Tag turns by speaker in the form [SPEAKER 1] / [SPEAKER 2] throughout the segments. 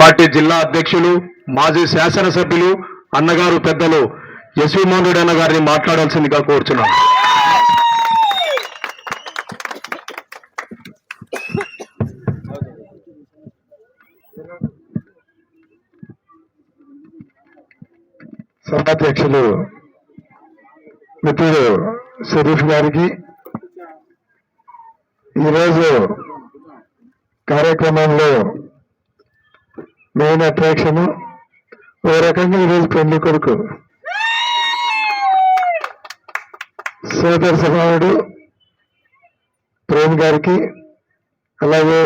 [SPEAKER 1] Party జిల్లా అధ్యక్షులు మాజీ శాసనసభ్యులు అన్నగారు పెద్దలు ఎస్వి మోహన్ రెడ్డి అన్న గారిని మాట్లాడాల్సిందిగా కోరుచున్నాను.
[SPEAKER 2] సభాధ్యక్షులు మిత్రుడు షరీఫ్ గారికి ఈరోజు కార్యక్రమంలో మెయిన్ అట్రాక్షన్ ఓ రకంగా ఈరోజు పెళ్ళి కొడుకు. సోదర సమానుడు ప్రేమ్ గారికి అలాగే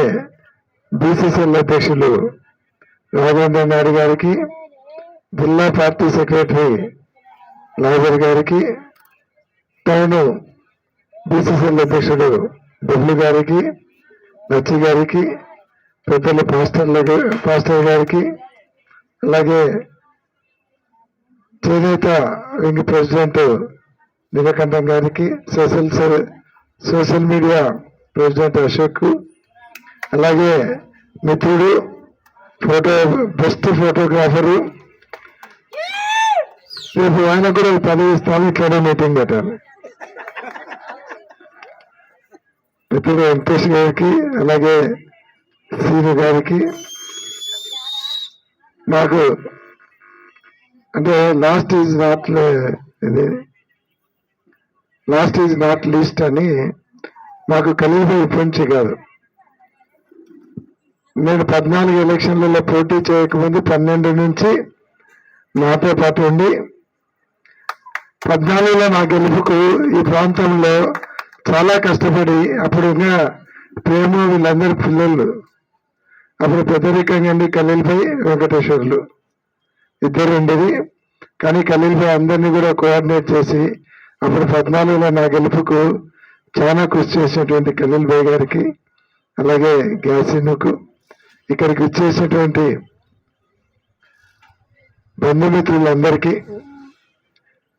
[SPEAKER 2] బీసీసీఎల్ అధ్యక్షులు రాఘవేంద్ర నాయుడు గారికి జిల్లా పార్టీ సెక్రటరీ లాజర్ గారికి టౌన్ బీసీసీఎల్ అధ్యక్షుడు డబ్ల్యూ గారికి నచ్చి గారికి పెద్దలు పాస్టర్ల పాస్టర్ గారికి అలాగే చేనేత వింగ్ ప్రెసిడెంట్ నీలకంఠం గారికి social social media president Ashok అలాగే మిత్రుడు ఫోటో బెస్ట్ ఫోటోగ్రాఫరు. రేపు ఆయన కూడా ఒక పదవి ఇస్తాను ఇట్లానే మీటింగ్ పెట్టాలి. మిత్రుడు వెంకటేష్ గారికి అలాగే సీను గారికి నాకు అంటే లాస్ట్ ఈజ్ నాట్ ఇది లాస్ట్ ఈజ్ నాట్ లీస్ట్ అని మాకు కలిగిపోయి ఇప్పటి కాదు. నేను పద్నాలుగు ఎలక్షన్లలో పోటీ చేయకముందు పన్నెండు నుంచి నాతో పాటు ఉండి పద్నాలుగులో నా గెలుపుకు ఈ ప్రాంతంలో చాలా కష్టపడి అప్పుడున్న ప్రేమ వీళ్ళందరి పిల్లలు అప్పుడు పెద్దరికంగా అండి కలీల్పై వెంకటేశ్వర్లు. ఇద్దరు ఉండేది. కానీ కలీల్పై అందరినీ కూడా కోఆర్డినేట్ చేసి అప్పుడు పద్నాలుగులో నా గెలుపుకు చాలా కృషి చేసినటువంటి ఖలీల్ భాయ్ గారికి అలాగే గ్యాసిన్కు ఇక్కడికి వచ్చేసినటువంటి బంధుమిత్రులందరికీ.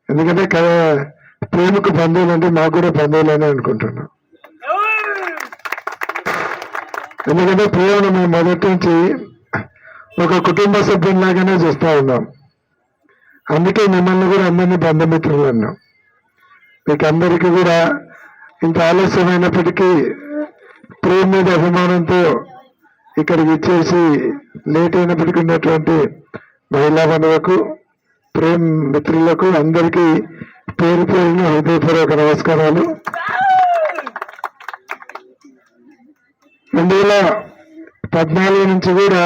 [SPEAKER 2] ఎందుకంటే క- ప్రేమకు బంధువులు అంటే మాకు కూడా బంధువులని అనుకుంటున్నాం ఎందుకంటే ప్రేమను మేము మొదటి నుంచి ఒక కుటుంబ సభ్యుల్లాగానే చూస్తూ ఉన్నాం. అందుకే మిమ్మల్ని కూడా అందరినీ బంధుమిత్రులు అన్నాం మీకు అందరికీ కూడా ఇంత ఆలస్యమైనప్పటికీ ప్రేమ మీద అభిమానంతో ఇక్కడికి ఇచ్చేసి లేట్ అయినప్పటికీ ఉన్నటువంటి మహిళా బంధువులకు ప్రేమ్ మిత్రులకు అందరికీ పేరు పేరున హృదయపూర్వక నమస్కారాలు. రెండు వేల పద్నాలుగు నుంచి కూడా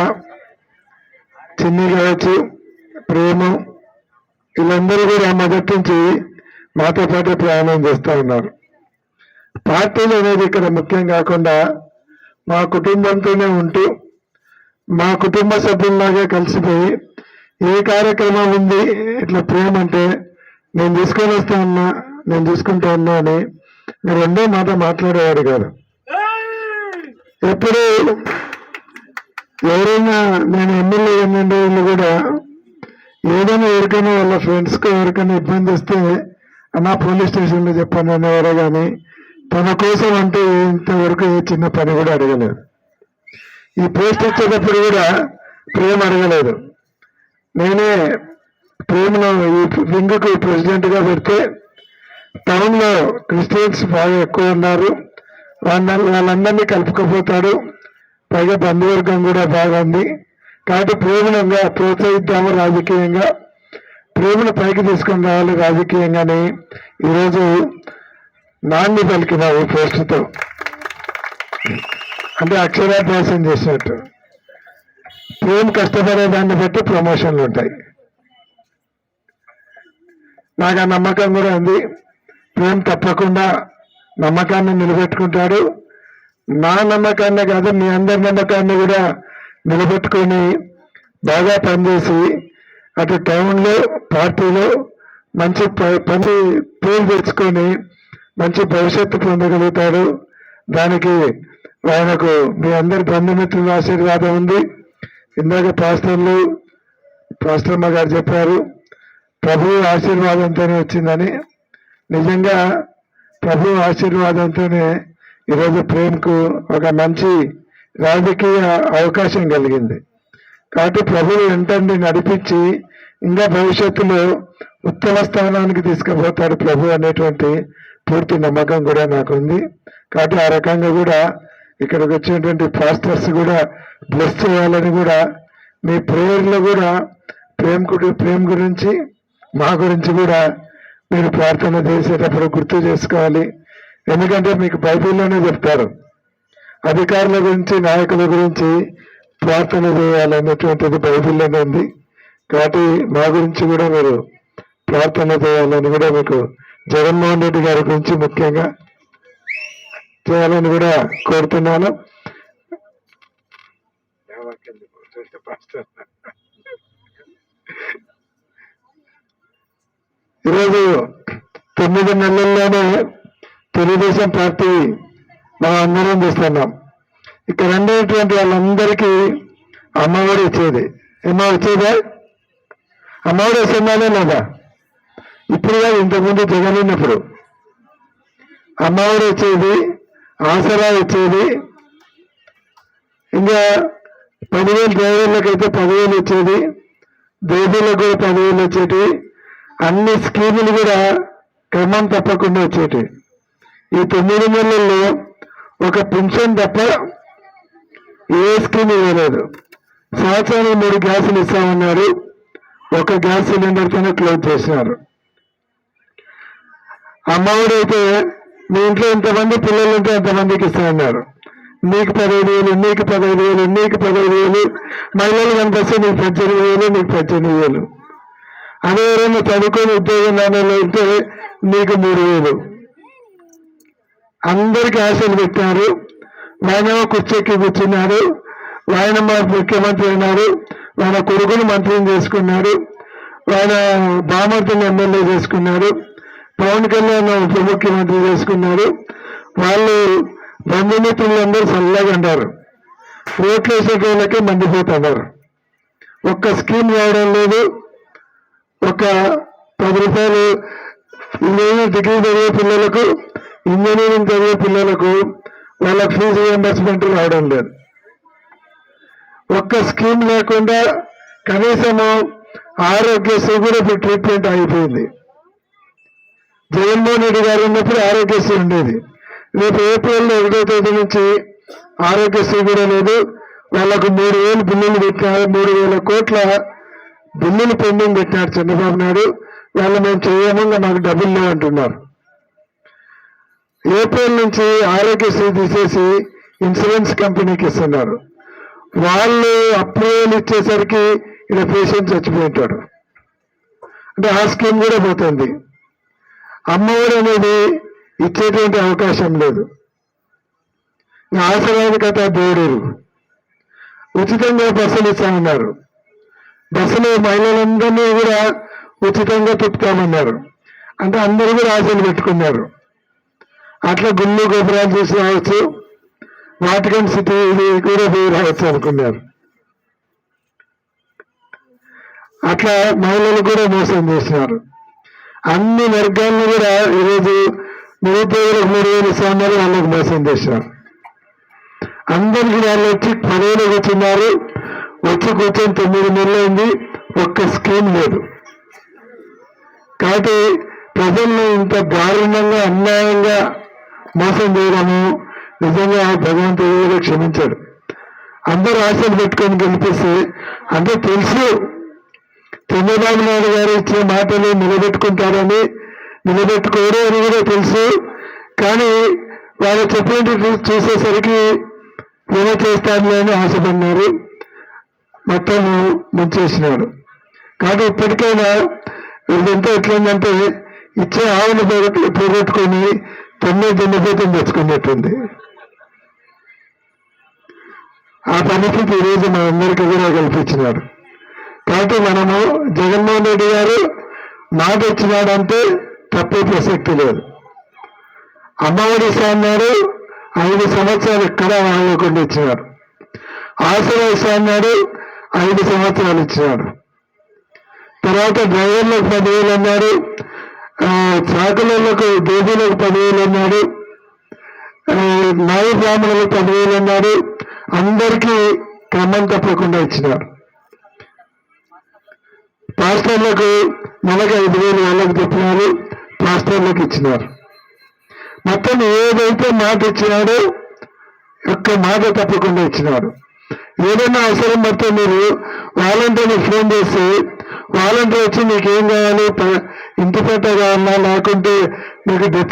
[SPEAKER 2] చిన్ని కావచ్చు ప్రేమ వీళ్ళందరూ కూడా మొదటి నుంచి మాతో పాటు ప్రయాణం చేస్తూ ఉన్నారు. పార్టీలు అనేది ఇక్కడ ముఖ్యం కాకుండా మా కుటుంబంతోనే ఉంటూ మా కుటుంబ సభ్యుల్లాగా కలిసిపోయి ఏ కార్యక్రమం ఉంది ఇట్లా ప్రేమ అంటే నేను తీసుకొని వస్తా ఉన్నా నేను చూసుకుంటా ఉన్నా అని మీరు రెండో మాట మాట్లాడేవాడు కాదు. ఎప్పుడు ఎవరైనా నేను ఎమ్మెల్యే ఎన్నండి వాళ్ళు కూడా ఏదైనా ఎవరికైనా వాళ్ళ ఫ్రెండ్స్కి ఎవరికైనా ఇబ్బంది వస్తే అన్నా పోలీస్ స్టేషన్లో చెప్పాను అనేవారు కానీ తన కోసం అంటే ఇంతవరకు ఏ చిన్న పని కూడా అడగలేదు. ఈ పోస్ట్ వచ్చేటప్పుడు కూడా ప్రేమ అడగలేదు. నేనే ప్రేమను ఈ వింగ్కు ప్రెసిడెంట్గా పెడితే టౌన్లో క్రిస్టియన్స్ బాగా ఎక్కువ ఉన్నారు. వాళ్ళందరినీ కలుపుకపోతాడు పైగా బంధువర్గం కూడా బాగా ఉంది కాబట్టి ప్రేమలంగా ప్రోత్సహిద్దాము రాజకీయంగా. ప్రేమను పైకి తీసుకొని రావాలి రాజకీయంగానే. ఈరోజు నాణ్య పలికిన ఈ పోస్టుతో. అంటే అక్షరాభ్యాసం చేసినట్టు. ప్రేమ కష్టపడే దాన్ని బట్టి ప్రమోషన్లు ఉంటాయి. నాకు ఆ నమ్మకం కూడా ఉంది. ప్రేమ తప్పకుండా నమ్మకాన్ని నిలబెట్టుకుంటాడు. నా నమ్మకాన్ని కాదు మీ అందరి నమ్మకాన్ని కూడా నిలబెట్టుకొని బాగా పనిచేసి అటు టౌన్లో పార్టీలో మంచి ప- పని పేరు తెచ్చుకొని మంచి భవిష్యత్తు పొందగలుగుతాడు. దానికి ఆయనకు మీ అందరి బంధుమిత్రుల ఆశీర్వాదం ఉంది. ఇందాక పాస్టర్లు పాస్టర్మ గారు చెప్పారు ప్రభు ఆశీర్వాదంతోనే వచ్చిందని. నిజంగా ప్రభు ఆశీర్వాదంతోనే ఈరోజు ప్రేమ్కు ఒక మంచి రాజకీయ అవకాశం కలిగింది. కాబట్టి ప్రభువు వెంటనే నడిపించి ఇంకా భవిష్యత్తులో ఉత్తమ స్థానానికి తీసుకుపోతాడు ప్రభు అనేటువంటి పూర్తి నమ్మకం కూడా నాకు ఉంది కాబట్టి ఆ రకంగా కూడా ఇక్కడికి వచ్చినటువంటి పాస్టర్స్ కూడా బ్లెస్ చేయాలని కూడా మీ ప్రేయర్లో కూడా ప్రేమ గురి- ప్రేమ గురించి మా గురించి కూడా మీరు ప్రార్థన చేసేటప్పుడు గుర్తు చేసుకోవాలి. ఎందుకంటే మీకు బైబిల్లోనే చెప్తారు. అధికారుల గురించి నాయకుల గురించి ప్రార్థన చేయాలనేటువంటిది బైబిల్లోనే ఉంది. కాబట్టి మా గురించి కూడా మీరు ప్రార్థన చేయాలని కూడా మీకు జగన్మోహన్ రెడ్డి గారి గురించి ముఖ్యంగా చేయాలని కూడా కోరుతున్నాను. ఈరోజు తొమ్మిది నెలల్లోనే తెలుగుదేశం పార్టీ మనం అందరం చూస్తున్నాం. ఇక్కడ ఉండేటువంటి వాళ్ళందరికీ అమ్మఒడి వచ్చేది. ఏమో వచ్చేదా? అమ్మఒడి వస్తుందానే లేదా? ఇప్పుడు కాదు ఇంతకుముందు జగన్ ఉన్నప్పుడు. అమ్మఒడి వచ్చేది ఆసరా వచ్చేది. ఇంకా పదివేలు అయితే పదివేలు వచ్చేది. బేబీలకు కూడా పదివేలు వచ్చేటివి. అన్ని స్కీములు కూడా క్రమం తప్పకుండా వచ్చేటి ఈ తొమ్మిది నెలల్లో ఒక పెన్షన్ తప్ప ఏ స్కీమ్ ఇవ్వలేదు సంవత్సరానికి మూడు గ్యాసులు ఇస్తామన్నారు. ఒక గ్యాస్ సిలిండర్తోనే క్లోజ్ చేసినారు. అమ్మఒడి అయితే మీ ఇంట్లో ఎంతమంది పిల్లలు ఉంటే ఎంతమందికి ఇస్తామన్నారు. నీకు పదహైదు వేలు నీకు పదహైదు వేలు నీకు పదహైదు వేలు మహిళలు కనిపిస్తే నీకు పద్దెనిమిది వేలు నీకు పద్దెనిమిది వేలు. అదే ఎవరైనా చదువుకొని ఉద్యోగం దానిలో నీకు మూడు వేలు. అందరికి ఆశలు పెట్టారు ఆయన కుర్చీకి కూర్చున్నారు. వాయనమ్మ ముఖ్యమంత్రి అయినారు ఆయన కొడుకును మంత్రిని చేసుకున్నారు. ఆయన బామర్తిని ఎమ్మెల్యే చేసుకున్నారు. పవన్ కళ్యాణ్ ఉప ముఖ్యమంత్రి చేసుకున్నారు. వాళ్ళు బంధుమిత్రులందరూ చల్లగా అంటారు ఓట్లు వేసేటోళ్ళకే మండిపోతున్నారు. ఒక్క స్కీమ్ రావడం లేదు. ఒక పది రూపాయలు ఇంజనీరింగ్ డిగ్రీ చదివే పిల్లలకు ఇంజనీరింగ్ చదివే పిల్లలకు వాళ్ళకి ఫీజు రియంబర్స్మెంట్ రావడం లేదు. ఒక్క స్కీమ్ లేకుండా కనీసము ఆరోగ్యశ్రీ కూడా ఇప్పుడు ట్రీట్మెంట్ అయిపోయింది జగన్మోహన్ రెడ్డి గారు ఉన్నప్పుడు ఆరోగ్యశ్రీ ఉండేది. రేపు ఏప్రిల్లో ఒకటో తేదీ నుంచి ఆరోగ్యశ్రీ కూడా లేదు. వాళ్ళకు మూడు వేలు బిల్లులు పెట్టినారు. మూడు వేల కోట్ల బిల్లులు పెండింగ్ పెట్టినారు చంద్రబాబు నాయుడు. వాళ్ళు మేము చేయము మాకు డబ్బులు లేవు అంటున్నారు ఏప్రిల్ నుంచి ఆరోగ్యశ్రీ తీసేసి ఇన్సూరెన్స్ కంపెనీకి ఇస్తున్నారు. వాళ్ళు అప్రూవల్ ఇచ్చేసరికి ఇక్కడ పేషెంట్ చచ్చిపోయి ఉంటాడు అంటే ఆ స్కీమ్ కూడా పోతుంది. అమ్మఒడి అనేది ఇచ్చేటువంటి అవకాశం లేదు. ఆసరాది కథ దేవుడు. ఉచితంగా బస్సులు ఇస్తామన్నారు బస్సులో మహిళలందరినీ కూడా ఉచితంగా తిప్పుతామన్నారు. అంటే అందరూ కూడా ఆశలు పెట్టుకున్నారు. అట్లా గుళ్ళు గోపురాలు చూసి రావచ్చు. వాటికన్ సిటీ ఇది కూడా పోయి రావచ్చు అనుకున్నారు. అట్లా మహిళలు కూడా మోసం చేసినారు అన్ని వర్గాలను కూడా ఈరోజు నిరుద్యోగులకు మూడు వేలు ఇస్తున్నారు వాళ్ళకి మోసం చేసినారు అందరికి వాళ్ళు వచ్చి పదవిలో కూర్చున్నారు. వచ్చి కూర్చొని తొమ్మిది నెలలైంది ఒక్క స్కీమ్ లేదు. కాబట్టి ప్రజలను ఇంత దారుణంగా అన్యాయంగా మోసం చేయడము నిజంగా భగవంతుడు కూడా క్షమించాడు. అందరూ ఆశలు పెట్టుకొని గెలిపిస్తే అంటే తెలుసు చంద్రబాబు నాయుడు గారు ఇచ్చే మాటలు నిలబెట్టుకుంటారని నిలబెట్టుకోరు అని కూడా తెలుసు. కానీ వాళ్ళు చెప్పినట్టు చూసేసరికి ఏమో చేస్తానులే అని ఆశపడినారు. మొత్తం ముంచేసినారు కానీ ఇప్పటికైనా వీళ్ళంతా ఎట్లుందంటే ఇచ్చే ఆవును పోగొట్టుకొని తొమ్మిది దున్నపోతం తెచ్చుకున్నట్టుంది. ఆ పరిస్థితి ఈరోజు మనందరికీ కూడా కల్పించినాడు. కాబట్టి మనము జగన్మోహన్ రెడ్డి గారు మాట ఇచ్చినాడంటే తప్పే ప్రసక్తి లేదు. అమ్మఒడి అన్నాడు ఐదు సంవత్సరాలు ఎక్కడ వాడకుండా ఇచ్చినారు. ఆశ్రయ అన్నాడు ఐదు సంవత్సరాలు ఇచ్చినాడు. తర్వాత డ్రైవర్లకు పదివేలు అన్నాడు. ఆ, చాకలకు పదివేలు అన్నాడు. నాయ బ్రాహ్మణులకు పదివేలు అన్నాడు. అందరికీ క్రమం తప్పకుండా ఇచ్చినారు పాస్టర్లకు నెలకు ఐదు వేలు వాళ్ళకి చెప్పినారు. పాస్టర్లకు ఇచ్చినారు. మొత్తం ఏదైతే మాట ఇచ్చినాడో ఒక్క మాట తప్పకుండా ఇచ్చినాడు. ఏదైనా అవసరం పడితే మీరు వాలంటీర్ని ఫోన్ చేస్తే వాలంటీర్ వచ్చి మీకు ఏం కావాలి? ఇంటి పట్ట కావాలా? లేకుంటే మీకు డెత్